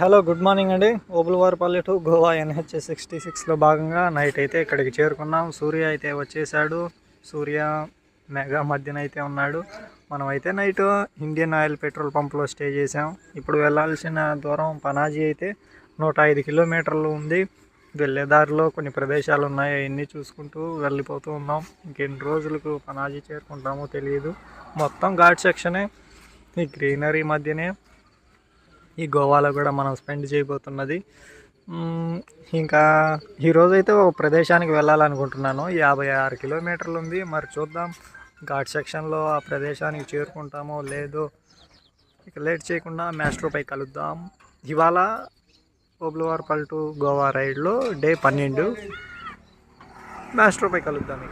Hello good morning అండి. Obulavaripalli to Goa NH sixty సిక్స్లో భాగంగా నైట్ అయితే ఇక్కడికి చేరుకున్నాం. సూర్య అయితే వచ్చేసాడు సూర్య మెగా మధ్యన అయితే ఉన్నాడు. మనం అయితే నైట్ ఇండియన్ ఆయిల్ పెట్రోల్ పంప్లో స్టే చేసాం ఇప్పుడు వెళ్ళాల్సిన దూరం పనాజీ అయితే నూట ఐదు కిలోమీటర్లు ఉంది. వెళ్ళే దారిలో కొన్ని ప్రదేశాలు ఉన్నాయి. అవన్నీ చూసుకుంటూ వెళ్ళిపోతూ ఉన్నాం. ఇంకెన్ని రోజులకు పనాజీ చేరుకుంటామో తెలియదు. మొత్తం ఘాట్ సెక్షనే. ఈ గ్రీనరీ మధ్యనే. ఈ గోవాలో కూడా మనం స్పెండ్ చేయబోతున్నది. ఇంకా ఈరోజు అయితే ఒక ప్రదేశానికి వెళ్ళాలనుకుంటున్నాను. యాభై ఆరు కిలోమీటర్లు ఉంది. మరి చూద్దాం ఘాట్ సెక్షన్లో ఆ ప్రదేశానికి చేరుకుంటామో లేదో. ఇక లేట్ చేయకుండా మ్యాస్ట్రోపై కలుద్దాం. ఇవాళ ఓబ్లవార్ పల్టు గోవా రైడ్లో డే పన్నెండు. మ్యాస్ట్రోపై కలుద్దాం ఇక.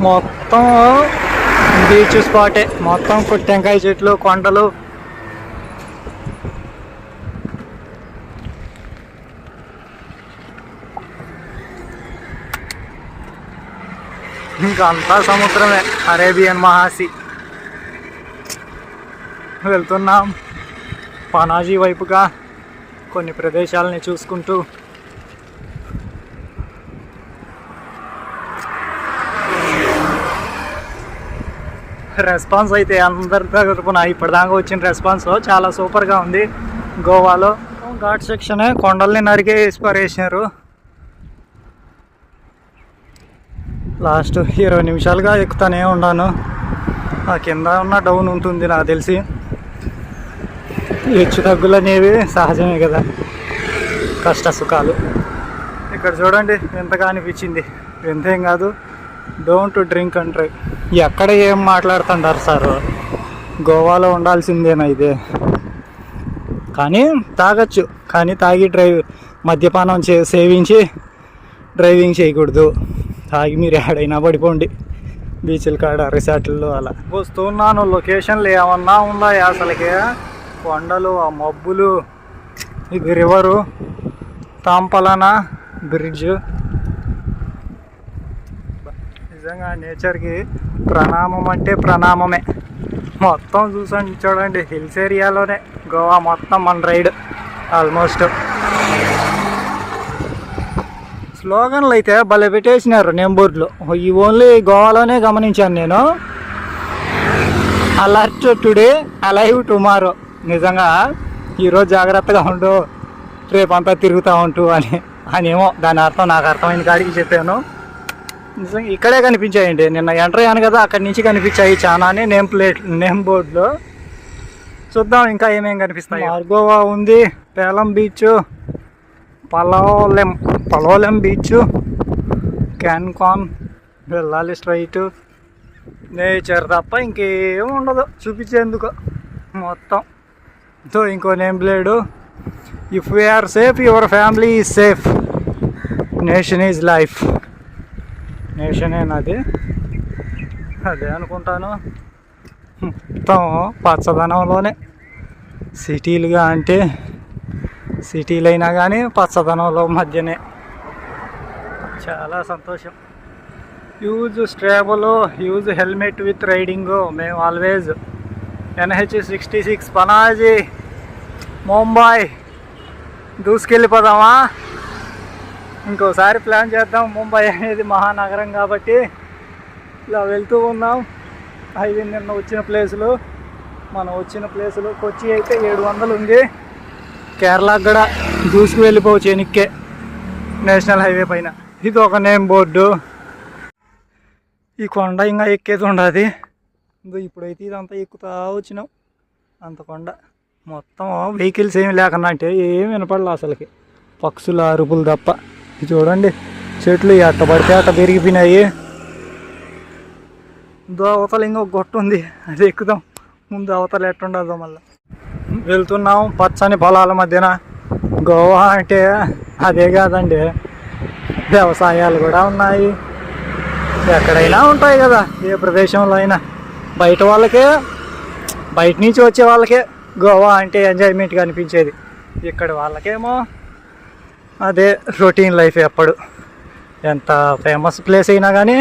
మొత్తం బీచ్ స్పాటే. మొత్తం టెంకాయ చెట్లు కొండలు ఇంకా అంతా సముద్రమే. అరేబియన్ మహాసి. వెళ్తున్నాం. పనాజీ వైపుగా కొన్ని ప్రదేశాలని చూసుకుంటూ. రెస్పాన్స్ అయితే అందరి తరపున ఇప్పటిదాకా వచ్చిన రెస్పాన్స్ చాలా సూపర్గా ఉంది. గోవాలో. ఘాట్ సెక్షనే కొండల్ని నరికే పారేసినారు. లాస్ట్ ఇరవై నిమిషాలుగా ఎక్కుతానే ఉన్నాను. ఆ కింద ఉన్న డౌన్ ఉంటుంది నాకు తెలిసి. హెచ్చు తగ్గులు అనేవి సహజమే కదా. కష్ట సుఖాలు. ఇక్కడ చూడండి ఎంతగా అనిపించింది. ఎంతేం కాదు డోంట్ డ్రింక్ అండ్ డ్రైవ్ ఎక్కడ ఏం మాట్లాడుతుంటారు సార్? గోవాలో ఉండాల్సిందేనా ఇదే? కానీ తాగొచ్చు. కానీ తాగి డ్రైవ్ మద్యపానం చే సేవించి డ్రైవింగ్ చేయకూడదు. తాగి మీరు ఎక్కడైనా పడిపోండి. బీచ్ల కాడ రిసార్ట్లలో అలా. వస్తున్నాను లొకేషన్లు ఏమన్నా ఉన్నాయి అసలుకి? కొండలు ఆ మబ్బులు. ఇది రివరు. తాంపలన బ్రిడ్జ్. నిజంగా నేచర్కి ప్రణామం అంటే ప్రణామమే. మొత్తం చూసండి చూడండి హిల్స్ ఏరియాలోనే. గోవా మొత్తం మన రైడ్. ఆల్మోస్ట్. స్లోగన్లు అయితే భలే పెట్టేసినారు నేమ్ బోర్డులో. ఈ ఓన్లీ గోవాలోనే గమనించాను నేను. Alert today alive tomorrow. నిజంగా ఈరోజు జాగ్రత్తగా ఉండు రేపంతా తిరుగుతూ ఉంటూ అని అని ఏమో దాని అర్థం నాకు అర్థమైన కాడికి చెప్పాను. నిజంగా ఇక్కడే కనిపించాయండి. నిన్న ఎంటర్ అయ్యాను కదా అక్కడి నుంచి కనిపించాయి చాలానే నేమ్ ప్లేట్ నేమ్ బోర్డులో. చూద్దాం ఇంకా ఏమేం కనిపిస్తాయి. మార్గోవా ఉంది పేలం బీచ్ పలవలెం. పలోలెం బీచ్ క్యాన్కాన్ వెళ్ళాలి స్ట్రైట్ నేచర్ తప్ప ఇంకేం ఉండదు చూపించేందుకు మొత్తం. సో ఇంకో name blade if we are safe your family is safe nation is life నేషనే నాది అదే అనుకుంటాను. మొత్తం పచ్చదనంలోనే. సిటీలుగా అంటే సిటీలు అయినా కానీ పచ్చదనంలో మధ్యనే. చాలా సంతోషం. యూజ్ స్ట్రాబుల్ యూజ్ హెల్మెట్ విత్ రైడింగ్ మేము always NH sixty six Panaji Mumbai దూసుకెళ్ళిపోదామా? ఇంకోసారి ప్లాన్ చేద్దాం ముంబై అనేది మహానగరం కాబట్టి ఇలా వెళ్తూ ఉన్నాం. హైవే నిన్న వచ్చిన ప్లేసులు మనం వచ్చిన ప్లేసులు కొచ్చి అయితే ఏడు వందలు ఉంది. కేరళకు కూడా దూసుకు వెళ్ళిపోవచ్చు ఎనిక్కే నేషనల్ హైవే పైన. ఇది ఒక నేమ్ బోర్డు. ఈ కొండ ఇంకా ఎక్కేది ఉండదు. ఇప్పుడైతే ఇదంతా ఎక్కుతా వచ్చినాం. అంత కొండ. మొత్తం వెహికల్స్ ఏమి లేకుండా అంటే ఏమి వినపడలే అసలుకి. పక్షుల అరుపులు తప్ప. ఇది చూడండి. చెట్లు ఎట్ట పడితే అట్ట పెరిగిపోయినాయి. దో అవతల ఇంకొక గొట్ట ఉంది. అది ఎక్కుదాం. ముందు అవతల ఎట్టుండదో మళ్ళీ. వెళ్తున్నాం పచ్చని పొలాల మధ్యన. గోవా అంటే అదే కాదండి. వ్యవసాయాలు కూడా ఉన్నాయి. ఎక్కడైనా ఉంటాయి కదా ఏ ప్రదేశంలో అయినా. బయట వాళ్ళకే బయట నుంచి వచ్చే వాళ్ళకే గోవా అంటే ఎంజాయ్మెంట్గా అనిపించేది. ఇక్కడ వాళ్ళకేమో అదే రొటీన్ లైఫ్ ఎప్పుడు ఎంత ఫేమస్ ప్లేస్ అయినా కానీ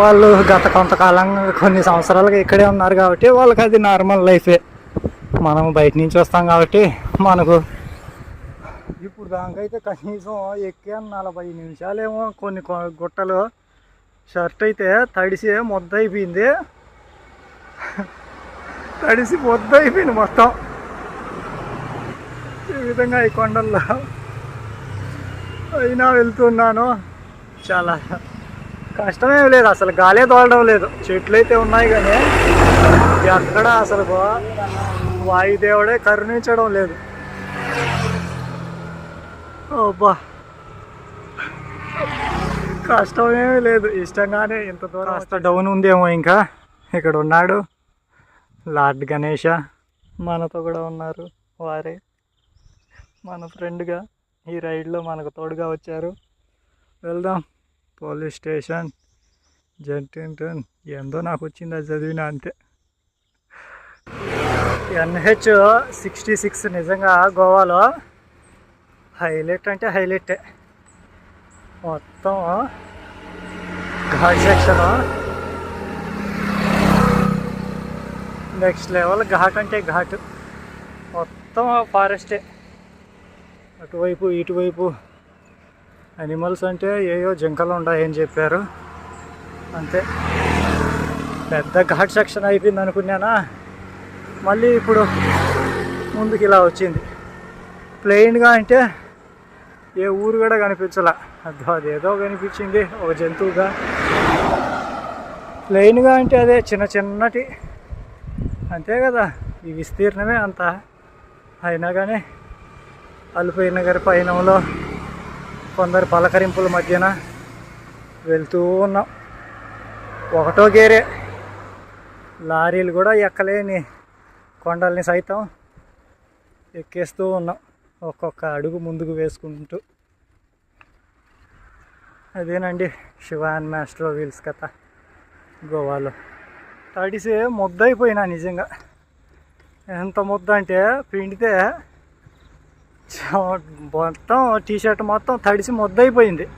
వాళ్ళు గత కొంతకాలంగా కొన్ని సంవత్సరాలుగా ఇక్కడే ఉన్నారు కాబట్టి వాళ్ళకి అది నార్మల్ లైఫే మనం బయట నుంచి వస్తాం కాబట్టి మనకు ఇప్పుడు దానికైతే కనీసం ఎక్కే నలభై నిమిషాలేమో కొన్ని గుట్టలు. షర్ట్ అయితే తడిసి మొద్ద అయిపోయింది. తడిసి మొద్ద అయిపోయింది మొత్తం. ఈ విధంగా ఈ కొండల్లో అయినా వెళ్తున్నాను. చాలా కష్టమేం లేదు అసలు గాలే తోలడం లేదు. చెట్లు అయితే ఉన్నాయి కానీ ఎక్కడ అసలు వాయుదేవుడే కరుణించడం లేదు. అబ్బా. కష్టమేమీ లేదు. ఇష్టంగానే ఇంత దూరం కాస్త డౌన్ ఉందేమో ఇంకా. ఇక్కడ ఉన్నాడు లార్డ్ గణేష. మనతో కూడా ఉన్నారు వారే. మన ఫ్రెండ్గా ఈ రైడ్లో మనకు తోడుగా వచ్చారు. వెళ్దాం. Police station. జంటింటన్. ఏందో నాకు వచ్చింది అది చదివిన అంతే. ఎన్హెచ్ సిక్స్టీ సిక్స్ నిజంగా గోవాలో హైలైట్ అంటే హైలైటే. మొత్తం ghat section next level ghat అంటే ఘాట్. మొత్తం ఫారెస్టే. అటువైపు ఇటువైపు అనిమల్స్ అంటే ఏయో జింకలు ఉన్నాయని చెప్పారు. అంతే. పెద్ద ఘాట్ సెక్షన్ అయిపోయింది అనుకున్నానా? మళ్ళీ ఇప్పుడు ముందుకు ఇలా వచ్చింది. ప్లెయిన్గా అంటే ఏ ఊరు కూడా కనిపించలే. అదో అదేదో కనిపించింది ఒక జంతువుగా. ప్లెయిన్గా అంటే అదే చిన్న చిన్నటి. అంతే కదా ఈ విస్తీర్ణమే అంత. అయినా కానీ అల్పైన గారి పయనంలో కొందరు పలకరింపుల మధ్యన వెళ్తూ ఉన్నాం. ఒకటో గేరే. లారీలు కూడా ఎక్కలేని కొండల్ని సైతం ఎక్కేస్తూ ఉన్నాం. ఒక్కొక్క అడుగు ముందుకు వేసుకుంటూ. అదేనండి శివాన్ మాస్టర్ వీల్స్ కథ గోవాలో. తడిసి ముద్ద అయిపోయినా నిజంగా. ఎంత ముద్ద అంటే పిండితే చ- మొత్తం టీషర్ట్ మొత్తం తడిసి ముద్ద అయిపోయింది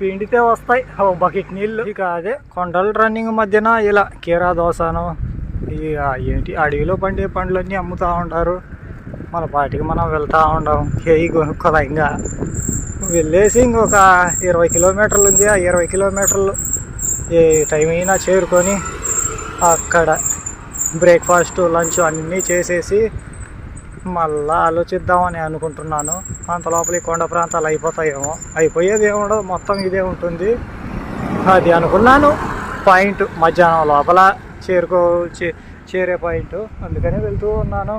పిండితే వస్తాయి ఓ బకెట్ నీళ్ళు. ఇక అదే కొండల రన్నింగ్ మధ్యన ఇలా కీరా దోసను ఇక ఏంటి అడవిలో పండే పండ్లన్నీ అమ్ముతూ ఉంటారు. మన పాటికి మనం వెళ్తూ ఉండం. కేయి కొనుక్కోలే ఇంకా వెళ్ళేసి ఇంకొక ఇరవై కిలోమీటర్లు ఉంది. ఆ ఇరవై కిలోమీటర్లు ఏ టైం అయినా చేరుకొని అక్కడ బ్రేక్ఫాస్ట్ లంచ్ అన్నీ చేసేసి మళ్ళా ఆలోచిద్దామని అనుకుంటున్నాను. అంత లోపల ఈ కొండ ప్రాంతాలు అయిపోతాయేమో. అయిపోయేది ఏముండదు మొత్తం ఇదే ఉంటుంది. అది అనుకున్నాను. పాయింట్ మధ్యాహ్నం లోపల చేరుకో చేరే పాయింట్. అందుకనే వెళ్తూ ఉన్నాను.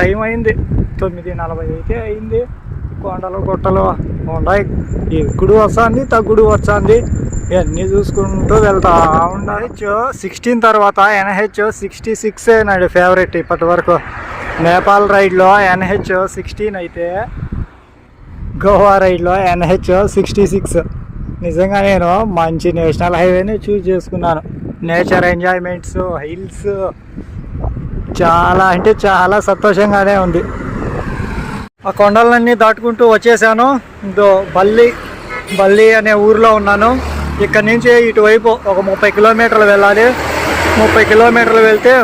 టైం అయింది. తొమ్మిది నలభై అయితే అయింది. కొండలు గుట్టలు ఉన్నాయి. ఎక్కుడు వస్తుంది? తగ్గుడు వస్తుంది. ఇవన్నీ చూసుకుంటూ వెళ్తా ఉండాలి. సిక్స్టీన్ తర్వాత ఎన్హెచ్ సిక్స్టీ సిక్స్ నాడు ఫేవరెట్ ఇప్పటి వరకు. నేపాల్ రైడ్లో ఎన్హెచ్ సిక్స్టీన్ అయితే గోవా రైడ్లో ఎన్హెచ్ సిక్స్టీ సిక్స్ నిజంగా నేను మంచి నేషనల్ హైవేని చూస్ చేసుకున్నాను. నేచర్ ఎంజాయ్మెంట్స్ హిల్స్ చాలా అంటే చాలా సంతోషంగానే ఉంది. ఆ కొండలన్నీ దాటుకుంటూ వచ్చేసాను. ఇదో బల్లి బల్లి అనే ఊరిలో ఉన్నాను. ఇక్కడ నుంచి ఇటువైపు ఒక ముప్పై కిలోమీటర్లు వెళ్ళాలి. ముప్పై కిలోమీటర్లు వెళ్తే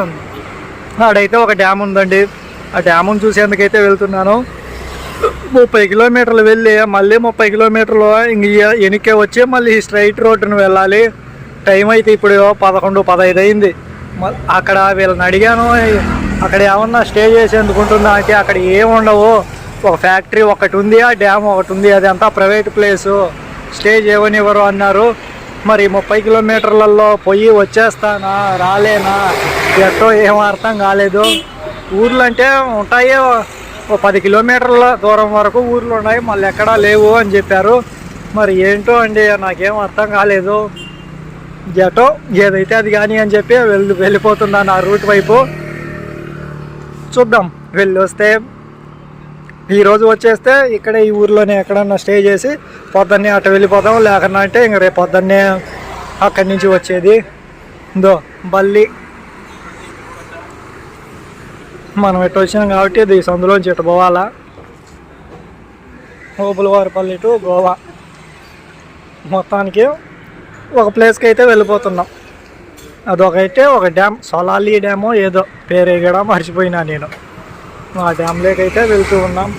ఆడైతే ఒక డ్యామ్ ఉందండి. ఆ డ్యామును చూసేందుకైతే వెళ్తున్నాను. ముప్పై కిలోమీటర్లు వెళ్ళి మళ్ళీ ముప్పై కిలోమీటర్లు ఇంక వెనక్కి వచ్చి మళ్ళీ స్ట్రైట్ రోడ్డును వెళ్ళాలి. టైం అయితే ఇప్పుడు పదకొండు పదహైదు అయింది. అక్కడ వీళ్ళని అడిగాను అక్కడ ఏమన్నా స్టే చేసేందుకు ఉంటుందా? అంటే అక్కడ ఏముండవు ఒక ఫ్యాక్టరీ ఒకటి ఉంది ఆ డ్యామ్ ఒకటి ఉంది అది అంతా ప్రైవేట్ ప్లేసు. స్టే చేయనివ్వరు అన్నారు. మరి ముప్పై కిలోమీటర్లలో పోయి వచ్చేస్తానా? రాలేనా? ఎట్టో ఏం అర్థం కాలేదు. ఊర్లు అంటే ఉంటాయి. ఓ పది కిలోమీటర్ల దూరం వరకు ఊర్లు ఉన్నాయి. మళ్ళీ ఎక్కడా లేవు అని చెప్పారు. మరి ఏంటో అండి నాకేం అర్థం కాలేదు. ఎటో ఏదైతే అది కానీ అని చెప్పి వెళ్ళి వెళ్ళిపోతున్నాను ఆ రూట్ వైపు. చూద్దాం వెళ్ళి వస్తే ఈరోజు వచ్చేస్తే ఇక్కడ ఈ ఊర్లోనే ఎక్కడన్నా స్టే చేసి పొద్దున్నే అటు వెళ్ళిపోదాం లేకుండా అంటే ఇంక రేపు పొద్దున్నే అక్కడి నుంచి వచ్చేది. దో బల్లి. మనం ఎటు వచ్చినాం కాబట్టి ఇది సందులోంచి ఇటు పోవాలా? ఓపులవారిపల్లి టు గోవా. మొత్తానికి ఒక ప్లేస్కి అయితే వెళ్ళిపోతున్నాం. అదొకైతే ఒక డ్యామ్ సొలాలి డ్యామో ఏదో పేరే కూడా మర్చిపోయినా నేను. ఆ డ్యామ్లోకి అయితే వెళ్తూ ఉన్నాం.